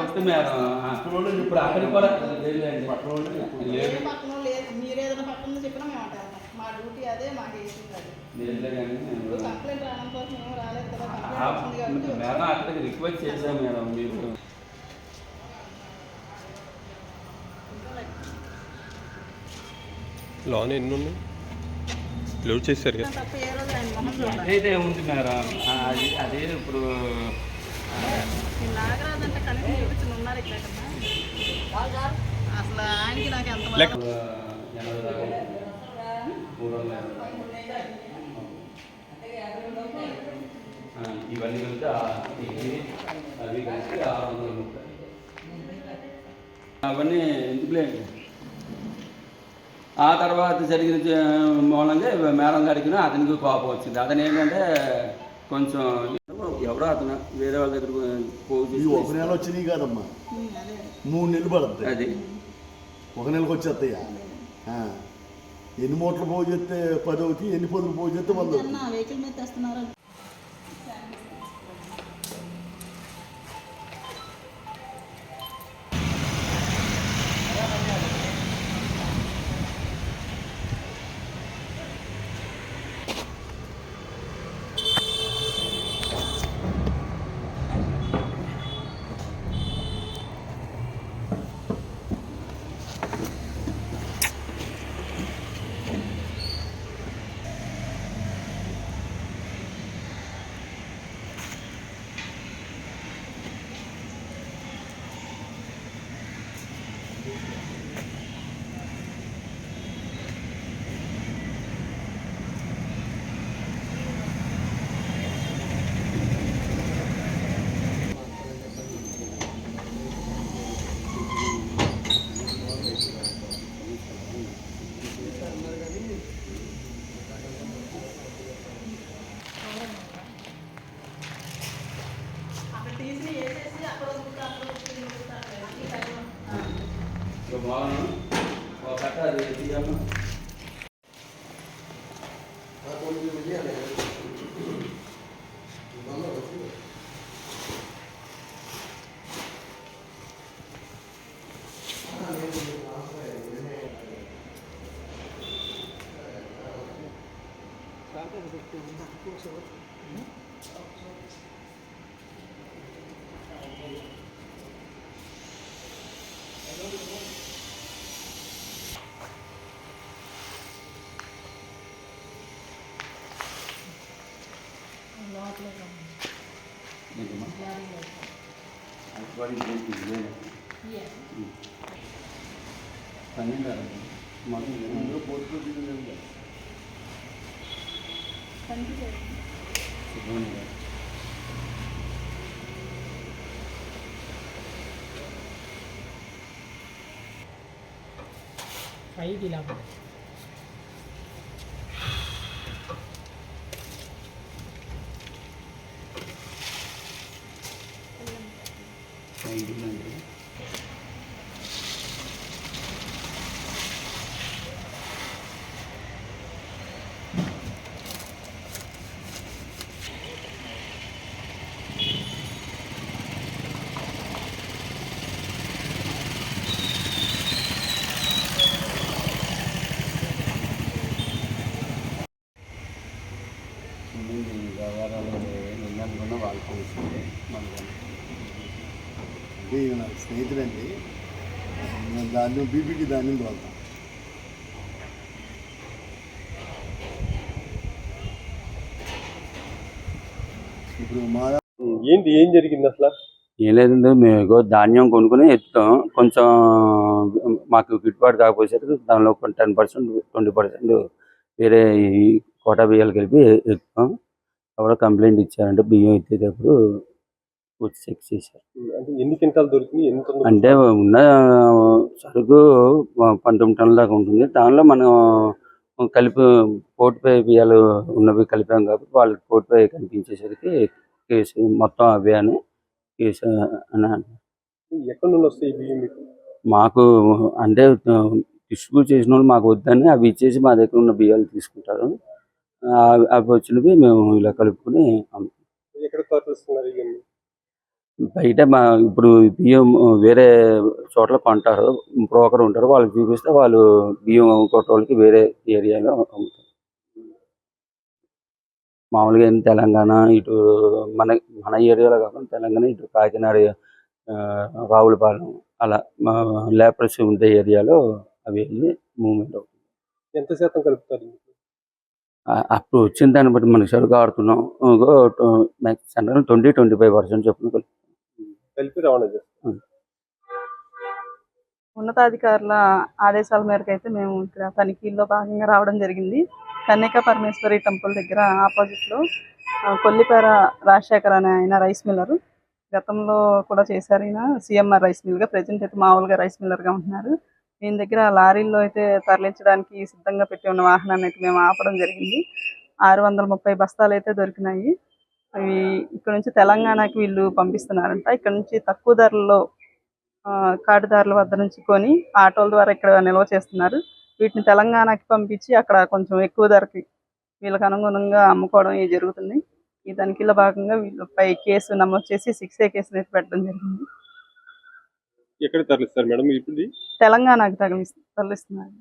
వస్తే ఇప్పుడు అక్కడికి కూడా. లేదు. మీరు ఏదైనా పక్కన చెప్పినా మేము మా డ్యూటీ అదే మేడం. అక్కడికి రిక్వెస్ట్ చేశాం మేడం మీరు. లోన్ ఎన్ని ఉన్నాయి క్లోజ్ చేశారు కదా. ఉంది మేడం. అదే ఇప్పుడు ఇవన్నీ ఇవి అవి కలిపి ఆరు వందల ముప్పై. అవన్నీ ఎందుకులే? ఆ తర్వాత జరిగిన మూలంగా మేడం గారికి అతనికి కోపం వచ్చింది. అతను ఏంటంటే కొంచెం ఎవరో అతను వేరే వాళ్ళ దగ్గర ఈ ఒక నెల వచ్చినాయి కాదమ్మా. మూడు నెలలు పడుతుంది అది. ఒక నెలకు వచ్చేస్తాయా? ఆ. ఎన్ని మూటలు పోగు చేస్తే పది అవుతాయి ఎన్ని పొదులు పోగు చేస్తే వంద 你那边是？你把那个取了。他那边是防水的，里面。三百多平方，多少？嗯。啊，说。哎，very helpful. That's what is going to do. Yes. Five eleven. అంటే నాకు స్నేహితుడండి. నేను ధాన్యం బీపీటీ ధాన్యం తోలుతాం ఇప్పుడు మా ఏంటి ఏం జరిగింది అసలు? ఏం లేదండి మేము ఇగో ధాన్యం కొనుక్కొని ఎత్తుతాం. కొంచెం మాకు గిట్టుబాటు కాకపోయేసరికి దానిలో ఒక టెన్ పర్సెంట్ ట్వంటీ పర్సెంట్ వేరే కోటా బియ్యాలు కలిపి ఎత్తుతాం. ఎవరో కంప్లైంట్ ఇచ్చారంటే బియ్యం ఎత్తేటప్పుడు వచ్చి చెక్ చేశారు. అంటే ఎన్ని క్వింటాలు దొరికినాయి టన్నులు అంటే ఉన్న సరుకు పంతొమ్మిది టన్నుల దాకా ఉంటుంది. దానిలో మనం కలిపి కోటిపై బియ్యాలు ఉన్నవి కలిపాం కాబట్టి వాళ్ళకి కోటిపై కనిపించేసరికి కేసు మొత్తం అవే అని కేసు అని. ఎక్కడి నుండి వస్తాయి బియ్యం మీకు? మాకు అంటే డిస్ట్రిబ్యూట్ చేసిన వాళ్ళు మాకు వద్దని అవి ఇచ్చేసి మా దగ్గర ఉన్న బియ్యాలు తీసుకుంటారు. అవి వచ్చినవి మేము ఇలా కలుపుకొని అమ్ముతాం. ఎక్కడ తరలిస్తున్నారు ఇవన్నీ? బయట మా ఇప్పుడు బియ్యం వేరే చోట్ల కొంటారు. బ్రోకర్ ఉంటారు వాళ్ళకి చూపిస్తే వాళ్ళు బియ్యం కొట్ట వాళ్ళకి వేరే ఏరియాలో అమ్ముతారు. మామూలుగా ఏం తెలంగాణ ఇటు మన మన ఏరియాలో కాకుండా తెలంగాణ ఇటు కాకినాడ రావులపాలెం అలా మా లేపర్స్ ఉండే ఏరియాలో అవి వెళ్ళి మూవ్మెంట్ అవుతుంది. ఎంత శాతం కలుపుతారు అప్పుడు వచ్చిన దాన్ని బట్టి మనకి సరుకు ఆడుతున్నాం. Central twenty twenty five percent చొప్పున కలుపుతాం. కలిపి రవాణా చేస్తారు ఉన్నతాధికారుల ఆదేశాల మేరకు అయితే మేము ఇక్కడ తనిఖీల్లో భాగంగా రావడం జరిగింది. కన్యకా పరమేశ్వరి టెంపుల్ దగ్గర ఆపోజిట్లో కొల్లిపేర రాజశేఖర్ అనే ఆయన రైస్ మిల్లర్ గతంలో కూడా చేశారు. ఈయన సిఎంఆర్ రైస్ మిల్గా ప్రజెంట్ అయితే మామూలుగా రైస్ మిల్లర్గా ఉంటున్నారు. దీని దగ్గర లారీల్లో అయితే తరలించడానికి సిద్ధంగా పెట్టి ఉన్న వాహనాన్ని అయితే మేము ఆపడం జరిగింది. ఆరు వందల ముప్పై బస్తాలు అయితే దొరికినాయి. అవి ఇక్కడ నుంచి తెలంగాణకి వీళ్ళు పంపిస్తున్నారంట. ఇక్కడ నుంచి తక్కువ ధరల్లో ఆ, కాటుదారుల వద్ద నుంచి కొని ఆటోల ద్వారా ఇక్కడ నిల్వ చేస్తున్నారు. వీటిని తెలంగాణకి పంపించి అక్కడ కొంచెం ఎక్కువ ధరకి వీళ్ళకి అనుగుణంగా అమ్ముకోవడం ఇది జరుగుతుంది. ఈ తనిఖీలో భాగంగా వీళ్ళపై కేసు నమోదు చేసి సిక్స్ ఏ అయితే పెట్టడం జరిగింది. ఎక్కడ తరలిస్తారు మేడం ఇప్పుడు? తెలంగాణకి తరలిస్తున్నారు.